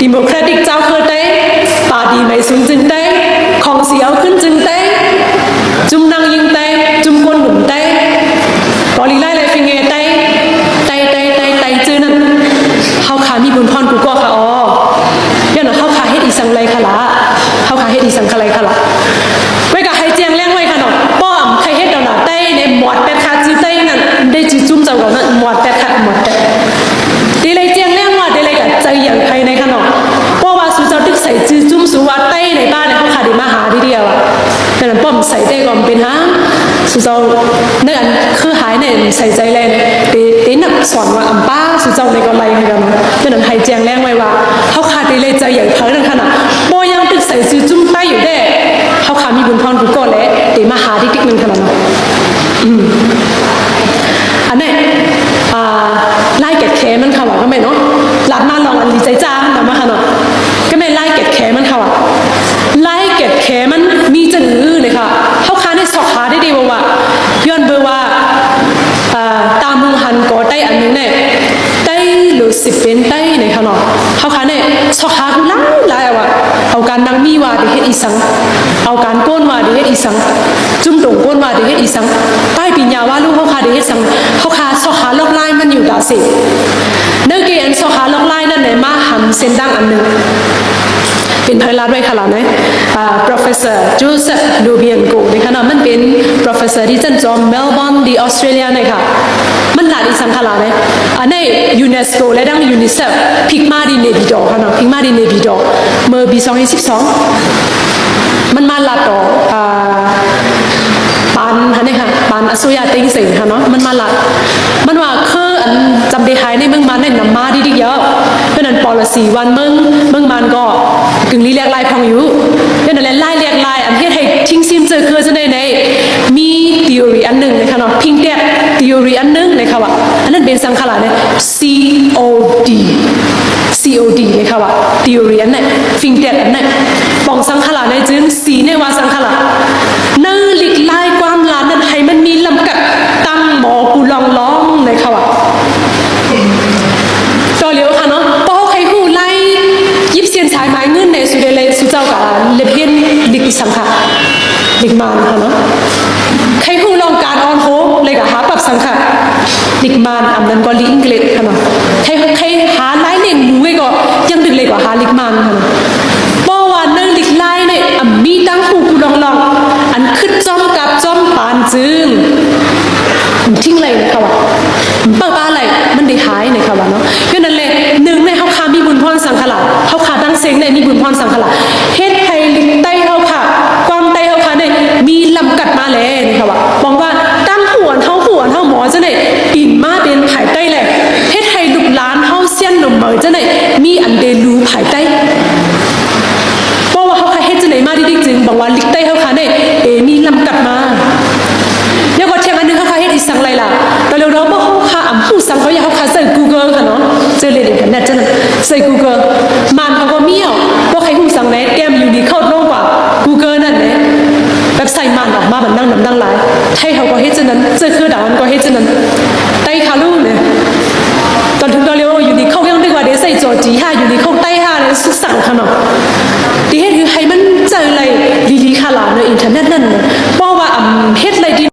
ดิโมแครติกเจ้าเคอเต้ปาดีไม่สูงจึงเต้ของเสียวขึ้นจึงเต้จุ่มน ใส่ใจก่อนเป็นฮะสุเจ้านั่นคือหายเนี่ยใส่ใจแรงตีตีนักสอนว่าอัมป้าสุเจ้าในก็ไล่ให้กันนั่นให้แจงแรงไว้ว่าเขาขาดตีเลยใจใหญ่เพิ่นนั่นขนาดปอยังตึกใส่จื้อจุ้มใต้อยู่ได้เขาขามีบุญพรกูก็แล้วตีมาหาดิ๊กนึงขนาดนั้นอืม อันนี้อ่าไล่เก็ดแขมันค่ะว่าก็ไม่เนาะหลับมาลองอันดีใจจ้าหลับมาค่ะเนาะก็ไม่ไล่เก็ดแขมันค่ะว่าไล่เก็ดแขมันมีจังอื้อเลยค่ะเขาค้าในสอกหาได้ดีว่าว่าย้อนเบอร์ว่าอ่าตามมุงหันก่อใต้อันนึงเนี่ยใต้หรือ สิบเป็นไต้เนี่ยค่ะเนาะเขาค้าเนี่ยสอกหากูไล่ไล่ว่าเอาการนังมีว่าดิเฮ็ดอีสัง เอาการโก้นว่าดิเฮ็ดอีสัง จุ่มตรงโก้นว่าดิเฮ็ดอีสังใต้ปิญญาว่าลูกเขาคาดิเฮ็ดสังเขาคาสอกหาลอกไล่มันอยู่ดาสิเนื้อเกียนสอกหาลอกไล่นั่นไหนมาหันเส้นดังอันหนึ่ง เป็นเพลาด้วยค่ะล่ะนะอ่า professor Joseph Lubienko นะคะเนาะมันเป็น professor ที่จันจอมเมลเบิร์นดีออสเตรเลียนะคะมันหลายอีสังค่ะล่ะนะอันนี้ UNESCO และดัง UNICEF พิกมาดีเนบิดอค่ะเนาะพิกมาดีเนบิดอเมื่อปี2012มันมาลาต่ออ่าปานฮะเนี่ยค่ะปานอสุยาติงสิงค่ะเนาะมันมาลามันว่าคืออันจำได้หายในเมืองมันในนำมาดีดีเยอะ เพราะนั้นปอลสีวันเมืองเมืองมันก็กึ่งลีเรียกลายพองอยู่เพราะนั้นไล่เรียกลายอันที่ให้ทิ้งซิมเจอคือจะในในมี theory อันหนึ่งนะคะเนาะพิงเดีย theory อันหนึ่งนะคะว่าอันนั้นเป็นสังขารเนี่ย COD COD นะคะว่า theory อันนั้นฟิงเดียอันนั้นปองสังขารในจึงสีในว่าสังขารนั่นหลีกลายความลานั้นให้มันมีลำกัดตั้งหมอกูลองร้องนะคะว่า ต่อเลี้ยวค่ะเนาะป้อใครหูไล่ยิบเสียนสายไม้เงินในสุดเลยสุเจ้ากับเลเบีย นดิกสังขะดิกมานค่ะเนาะใครหูลองการออนโฮเลยกับหาปรับสังขะดิกมานอันนั้นก็ลิงเกลดค่ะเนาะใครใครหาไล่เน่งมูไว้ก็ยังดึกเลยกว่าหาลิกมานค่ะเนาะป้อว่านั่งลิกไล่เนี่ยอะมีตั้งหูกูลองลองอันขึ้นจอมกับจอมปานจึงทิ้งเลยนะคะว่าเปิดบ้านอะไรมันได้หายนะคะว่าเนาะเพราะนั้นเลยหนึ่งในเฮาคามีบุญพรสังขละเฮาคาตั้งเซ็งในมีบุญพรสังขละ เฮาหมอจะเนี่ยปิ่นมาเป็นภายใต้แหละเฮ็ดให้ลูกหลานเฮาเสียนหนุ่มเหมยจะเนี่ยมีอันเดรูภายใต้เพราะว่าเขาค่ะเฮ็ดจะไหนมาดีๆจึงบอกว่าลิกไต้เขาค่ะเนี่ยเอมีลำกัดมาเนี่ยก็เทียงอันนึงเขาค่ะเฮ็ดอีสังไรล่ะแต่เร็วๆบ่เขาค่ะอ่ำผู้สังเขาอยากเขาค่ะใส่ Google ค่ะเนาะเจอเลยอินเทอร์เน็ตจังใส่ Google เจอคือดาวันก็เฮ็ดจังนั้นไต้คาลูเนี่ย ตอนถึงตอนเร็วอยู่ดีเข้ายังดีกว่าเดี๋ยวใส่จอจีห้าอยู่ดีเข้าใต้ห้าเลยสุ